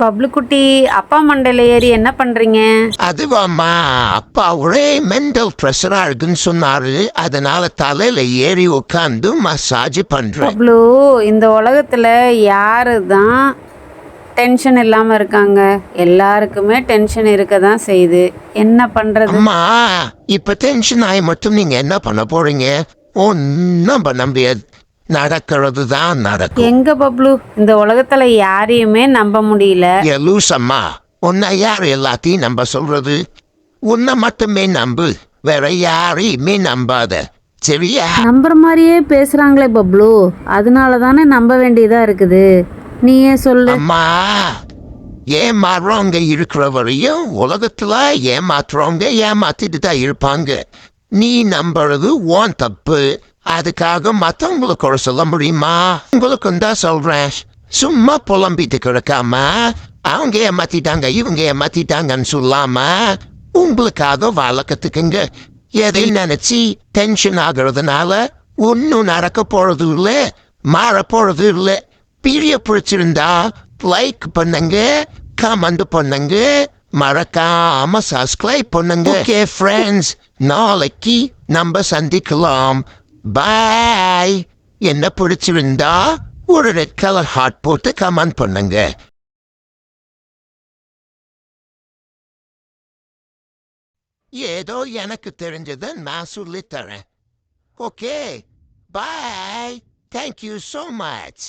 பப்ளு குட்டி அப்பா மண்டையில ஏறி என்ன பண்றீங்க? அதுவாம்மா அப்பா ஒரே மென்டல் ப்ரெஷரா இருக்குன்னு சொன்னாரு. அதனால தலையில ஏறி உட்காந்து மசாஜ் பண்றேன். பப்ளு இந்த உலகத்துல யாரு தான் டென்ஷன் இல்லாம இருக்காங்க? எல்லாருக்குமே டென்ஷன் இருக்க தான் செய்யுது. என்ன பண்றது? அம்மா இப்ப டென்ஷன் ஆகி மட்டும் நீங்க என்ன பண்ண போறீங்க? ஒன்னும் பண்ண முடியாது. நடக்கிறது தான் நடக்கும். எங்க பப்ளு? இந்த உலகத்துல யாரையுமே நம்ப முடியல. ஏ லூசம்மா உன்னை யார் எல்லாத்தையும் நம்ப சொல்றது? உன்னை மட்டுமே நம்பு வேற யாரையுமே நம்பாத சரியா? நம்புற மாதிரியே பேசுறாங்களே பப்ளு. அதனால தானே நம்ப வேண்டியதா இருக்குது. நீயே சொல்லு? அம்மா ஏமாறுறவங்க இருக்கிற வரையும் உலகத்துல ஏமாத்துறவங்க ஏமாத்திட்டு தான் இருப்பாங்க. நீ நம்புறது ஓன் தப்பு. அதுக்காக மத்தவங்களுக்கு குறை சொல்ல முடியுமா? உங்களுக்கும் தான் சொல்றேன். சும்மா புலம்பிட்டு கிடக்காம அவங்க ஏமாத்திட்டாங்க இவங்க ஏமாத்திட்டாங்கன்னு சொல்லாம உங்களுக்காக வாழ கத்துக்குங்க. எதை நினைச்சு டென்ஷன் ஆகுறதுனால ஒன்னும் நடக்க போறது இல்ல மாற போறது இல்ல. வீடியோ பிடிச்சிருந்தா லைக் பண்ணுங்க கமெண்ட் பண்ணுங்க மறக்காம சப்ஸ்கிரைப் பண்ணுங்க. ஓகே ஃப்ரெண்ட்ஸ் நாளைக்கு நம்ம சந்திக்கலாம். பாய் என்ன பிடிச்சிருந்தா? ஒரு ரெட் கலர் ஹார்ட் போட்டு கமெண்ட் பண்ணுங்க. ஏதோ எனக்கு தெரிஞ்சதை நான் சொல்லித்தரேன் okay bye thank you so much